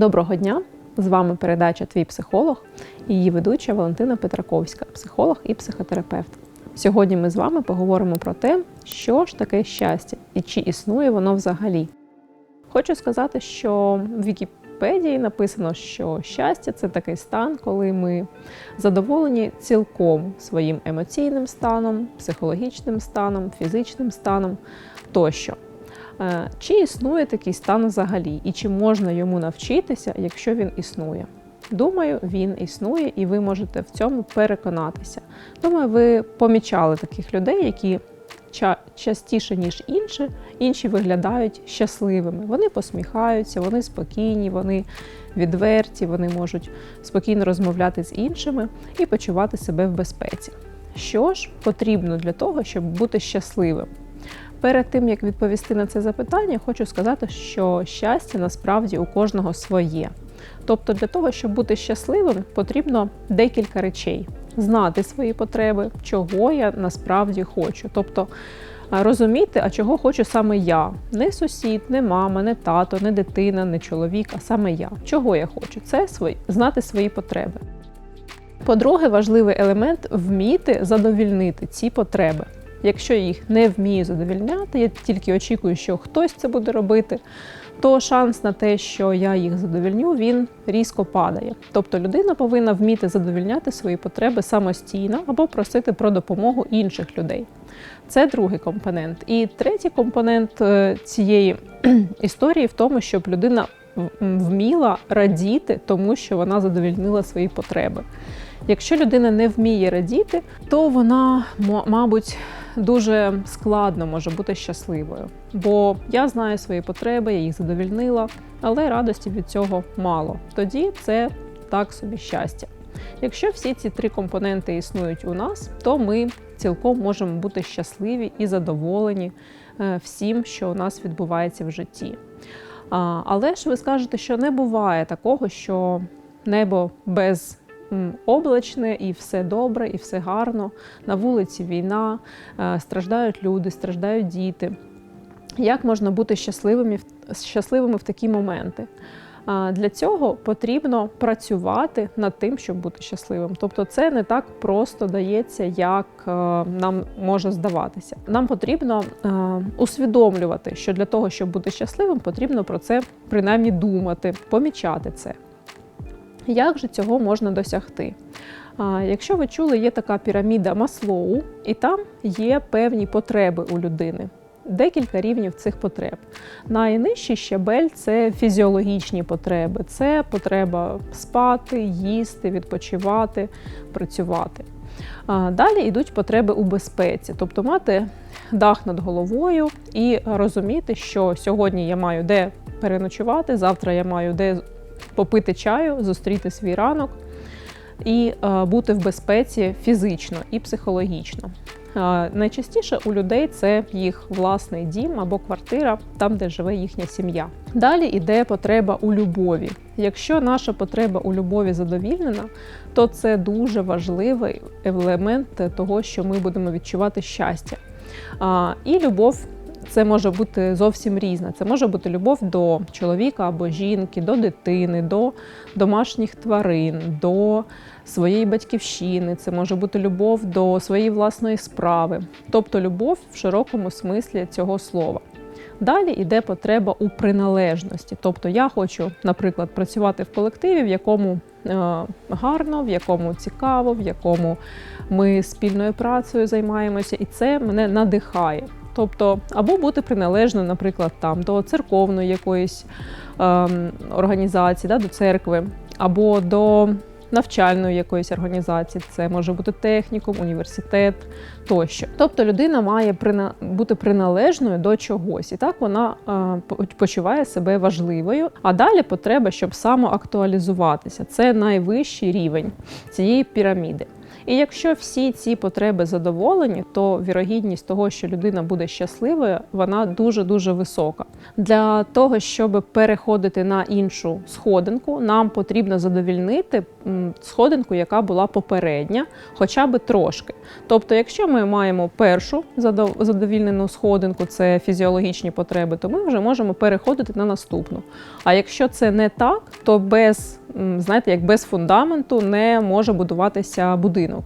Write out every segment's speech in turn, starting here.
Доброго дня! З вами передача Твій психолог і її ведуча Валентина Петраковська, психолог і психотерапевт. Сьогодні ми з вами поговоримо про те, що ж таке щастя і чи існує воно взагалі. Хочу сказати, що в Вікіпедії написано, що щастя це такий стан, коли ми задоволені цілком своїм емоційним станом, психологічним станом, фізичним станом тощо. Е, Чи існує такий стан взагалі, і чи можна йому навчитися, якщо він існує? Думаю, він існує, і ви можете в цьому переконатися. Думаю, ви помічали таких людей, які ча- частіше, ніж інші, інші виглядають щасливими. Вони посміхаються, вони спокійні, вони відверті, вони можуть спокійно розмовляти з іншими і почувати себе в безпеці. Що ж потрібно для того, щоб бути щасливим? Перед тим як відповісти на це запитання, хочу сказати, що щастя насправді у кожного своє. Тобто, для того, щоб бути щасливим, потрібно декілька речей: знати свої потреби, чого я насправді хочу. Тобто розуміти, а чого хочу саме я. Не сусід, не мама, не тато, не дитина, не чоловік, а саме я. Чого я хочу? Це свої, знати свої потреби. По-друге, важливий елемент вміти задовільнити ці потреби. Якщо я їх не вмію задовільняти, я тільки очікую, що хтось це буде робити, то шанс на те, що я їх задовільню, він різко падає. Тобто людина повинна вміти задовільняти свої потреби самостійно або просити про допомогу інших людей. Це другий компонент. І третій компонент е, цієї історії в тому, щоб людина вміла радіти тому, що вона задовільнила свої потреби. Якщо людина не вміє радіти, то вона, мабуть, дуже складно може бути щасливою. Бо я знаю свої потреби, я їх задовільнила, але радості від цього мало. Тоді це так собі щастя. Якщо всі ці три компоненти існують у нас, то ми цілком можемо бути щасливі і задоволені е, всім, що у нас відбувається в житті. Але ж ви скажете, що не буває такого, що небо без облачне і все добре, і все гарно. На вулиці війна, е, страждають люди, страждають діти. Як можна бути щасливими, щасливими в такі моменти? Для цього потрібно працювати над тим, щоб бути щасливим. Тобто, це не так просто дається, як е, нам може здаватися. Нам потрібно е, усвідомлювати, що для того, щоб бути щасливим, потрібно про це принаймні думати, помічати це. Як же цього можна досягти? Якщо ви чули, є така піраміда Маслоу, і там є певні потреби у людини. Декілька рівнів цих потреб. Найнижчий щабель це фізіологічні потреби. Це потреба спати, їсти, відпочивати, працювати. Далі йдуть потреби у безпеці, тобто мати дах над головою і розуміти, що сьогодні я маю де переночувати, завтра я маю де попити чаю, зустріти свій ранок і е, бути в безпеці фізично і психологічно. Е, Найчастіше у людей це їх власний дім або квартира, там, де живе їхня сім'я. Далі йде потреба у любові. Якщо наша потреба у любові задовільнена, то це дуже важливий елемент того, що ми будемо відчувати щастя. А, І любов це може бути зовсім різна. Це може бути любов до чоловіка або жінки, до дитини, до домашніх тварин, до своєї батьківщини. Це може бути любов до своєї власної справи, тобто любов в широкому смислі цього слова. Далі йде потреба у приналежності. Тобто я хочу, наприклад, працювати в колективі, в якому е, гарно, в якому цікаво, в якому ми спільною працею займаємося, і це мене надихає. Тобто, або бути приналежною, наприклад, там до церковної якоїсь ем, організації, да, до церкви, або до навчальної якоїсь організації, це може бути технікум, університет тощо. Тобто людина має прина... бути приналежною до чогось, і так вона е, почуває себе важливою. А далі потреба, щоб самоактуалізуватися. Це найвищий рівень цієї піраміди. І якщо всі ці потреби задоволені, то вірогідність того, що людина буде щасливою, вона дуже дуже висока. Для того, щоб переходити на іншу сходинку, нам потрібно задовільнити сходинку, яка була попередня, хоча би трошки. Тобто, якщо ми маємо першу задов- задовільнену сходинку, це фізіологічні потреби, то ми вже можемо переходити на наступну. А якщо це не так, то без, знаєте, як без фундаменту не може будуватися будинок.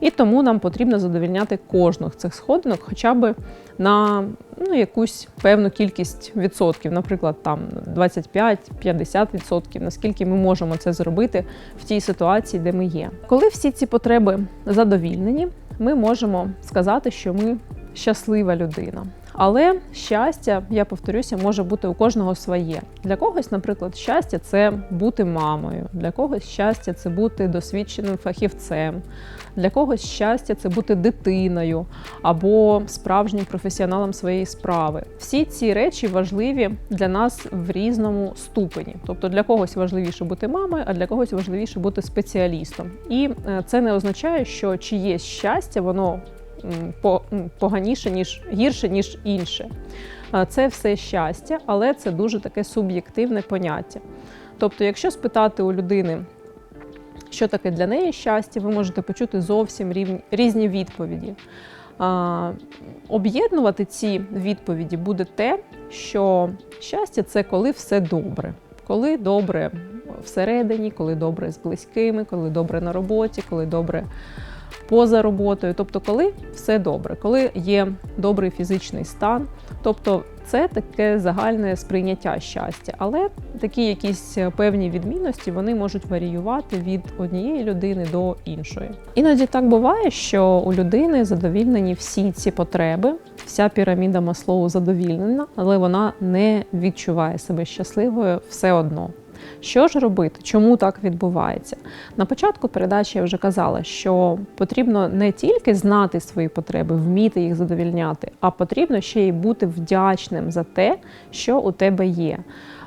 І тому нам потрібно задовільняти кожну з цих сходинок хоча б на ну, якусь певну кількість відсотків, наприклад, там 25-50 відсотків, наскільки ми можемо це зробити в тій ситуації, де ми є. Коли всі ці потреби задовільнені, ми можемо сказати, що ми щаслива людина. Але щастя, я повторюся, може бути у кожного своє. Для когось, наприклад, щастя це бути мамою, для когось щастя це бути досвідченим фахівцем, для когось щастя це бути дитиною або справжнім професіоналом своєї справи. Всі ці речі важливі для нас в різному ступені. Тобто для когось важливіше бути мамою, а для когось важливіше бути спеціалістом. І е, це не означає, що чиєсь щастя, воно поганіше, ніж гірше, ніж інше. Е, Це все щастя, але це дуже таке суб'єктивне поняття. Тобто, якщо спитати у людини, що таке для неї щастя, ви можете почути зовсім різні відповіді. Об'єднувати ці відповіді буде те, що щастя це коли все добре. Коли добре всередині, коли добре з близькими, коли добре на роботі, коли добре поза роботою. Тобто, коли все добре, коли є добрий фізичний стан. Тобто, це таке загальне сприйняття щастя. Але такі якісь певні відмінності вони можуть варіювати від однієї людини до іншої. Іноді так буває, що у людини задовільнені всі ці потреби, вся піраміда Маслоу задовільнена, але вона не відчуває себе щасливою все одно. Що ж робити? Чому так відбувається? На початку передачі я вже казала, що потрібно не тільки знати свої потреби, вміти їх задовільняти, а потрібно ще й бути вдячним за те, що у тебе є.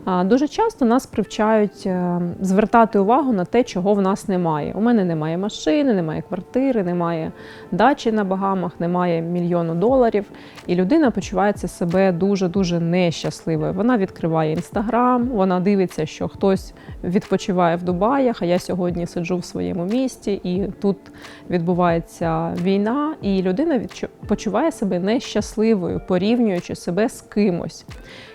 Дуже часто нас привчають е, звертати увагу на те, чого в нас немає. У мене немає машини, немає квартири, немає дачі на Багамах, немає мільйону доларів. І людина почувається себе дуже дуже нещасливою. Вона відкриває інстаграм, вона дивиться, що хтось відпочиває в Дубаях, а я сьогодні сиджу в своєму місті, і тут відбувається війна, і людина почуває себе нещасливою, порівнюючи себе з кимось.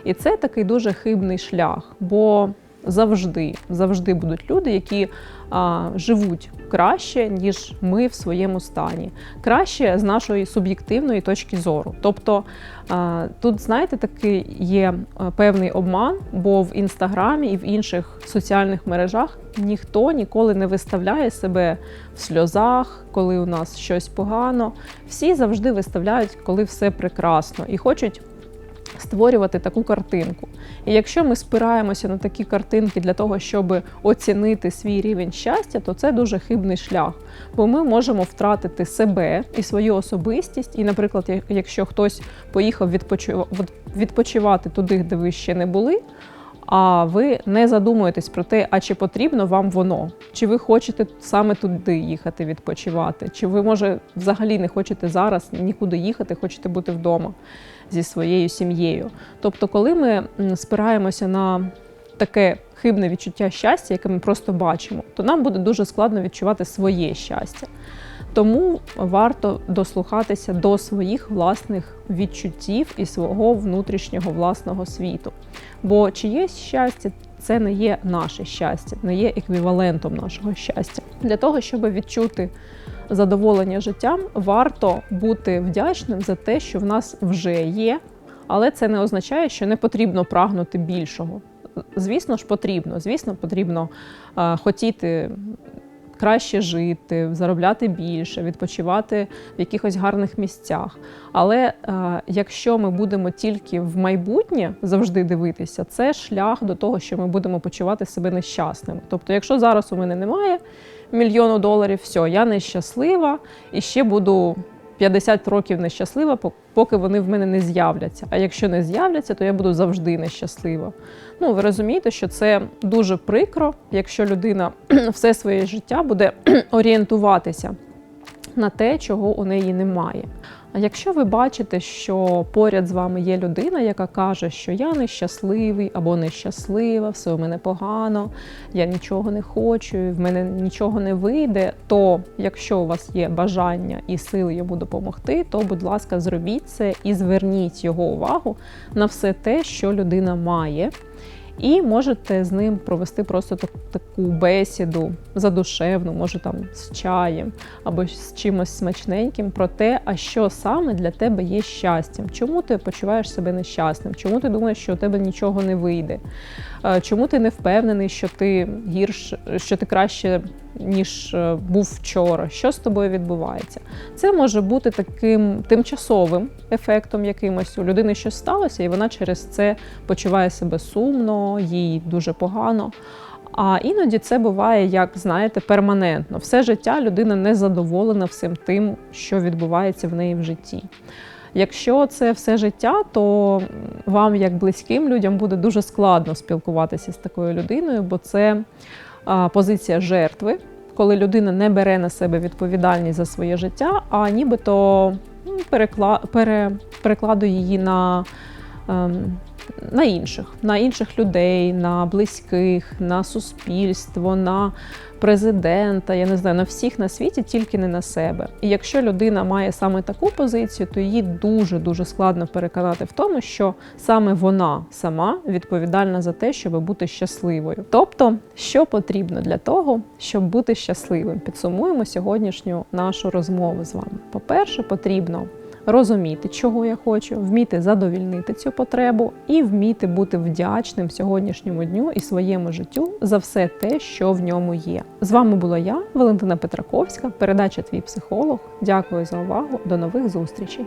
І це такий дуже хибний шлях, бо завжди, завжди будуть люди, які а, живуть краще, ніж ми в своєму стані, краще з нашої суб'єктивної точки зору. Тобто а, тут, знаєте, такий є певний обман, бо в інстаграмі і в інших соціальних мережах ніхто ніколи не виставляє себе в сльозах, коли у нас щось погано. Всі завжди виставляють, коли все прекрасно, і хочуть створювати таку картинку. І якщо ми спираємося на такі картинки для того, щоб оцінити свій рівень щастя, то це дуже хибний шлях. Бо ми можемо втратити себе і свою особистість. І, наприклад, якщо хтось поїхав відпочив- відпочивати туди, де ви ще не були. А ви не задумуєтесь про те, а чи потрібно вам воно, чи ви хочете саме туди їхати відпочивати, чи ви, може, взагалі не хочете зараз нікуди їхати, хочете бути вдома зі своєю сім'єю. Тобто, коли ми спираємося на таке хибне відчуття щастя, яке ми просто бачимо, то нам буде дуже складно відчувати своє щастя. Тому варто дослухатися до своїх власних відчуттів і свого внутрішнього власного світу. Бо чиєсь щастя це не є наше щастя, не є еквівалентом нашого щастя. Для того, щоб відчути задоволення життям, варто бути вдячним за те, що в нас вже є, але це не означає, що не потрібно прагнути більшого. Звісно ж, потрібно. Звісно, потрібно е, хотіти краще жити, заробляти більше, відпочивати в якихось гарних місцях. Але е, якщо ми будемо тільки в майбутнє завжди дивитися, це шлях до того, що ми будемо почувати себе нещасними. Тобто, якщо зараз у мене немає мільйону доларів, все, я нещаслива і ще буду 50 років нещаслива, поки вони в мене не з'являться. А якщо не з'являться, то я буду завжди нещаслива. Ну, ви розумієте, що це дуже прикро, якщо людина все своє життя буде орієнтуватися на те, чого у неї немає. Якщо ви бачите, що поряд з вами є людина, яка каже, що я нещасливий або нещаслива, все у мене погано, я нічого не хочу, в мене нічого не вийде, то якщо у вас є бажання і сили йому допомогти, то, будь ласка, зробіть це і зверніть його увагу на все те, що людина має. І можете з ним провести просто так, таку бесіду задушевну, може там з чаєм або з чимось смачненьким про те, а що саме для тебе є щастям, чому ти почуваєш себе нещасним, чому ти думаєш, що у тебе нічого не вийде, чому ти не впевнений, що ти гірш, що ти краще ніж е, був вчора, що з тобою відбувається. Це може бути таким тимчасовим ефектом якимось. У людини щось сталося, і вона через це почуває себе сумно, їй дуже погано. А іноді це буває, як знаєте, перманентно. Все життя людина не задоволена всім тим, що відбувається в неї в житті. Якщо це все життя, то вам, як близьким людям, буде дуже складно спілкуватися з такою людиною, бо це позиція жертви, коли людина не бере на себе відповідальність за своє життя, а нібито ну, перекла... пере... перекладує її на. На інших, на інших людей, на близьких, на суспільство, на президента, я не знаю, на всіх на світі, тільки не на себе. І якщо людина має саме таку позицію, то її дуже дуже складно переконати в тому, що саме вона сама відповідальна за те, щоб бути щасливою. Тобто, що потрібно для того, щоб бути щасливим, підсумуємо сьогоднішню нашу розмову з вами. По-перше, потрібно розуміти, чого я хочу, вміти задовільнити цю потребу і вміти бути вдячним сьогоднішньому дню і своєму життю за все те, що в ньому є. З вами була я, Валентина Петраковська, передача Твій психолог. Дякую за увагу. До нових зустрічей.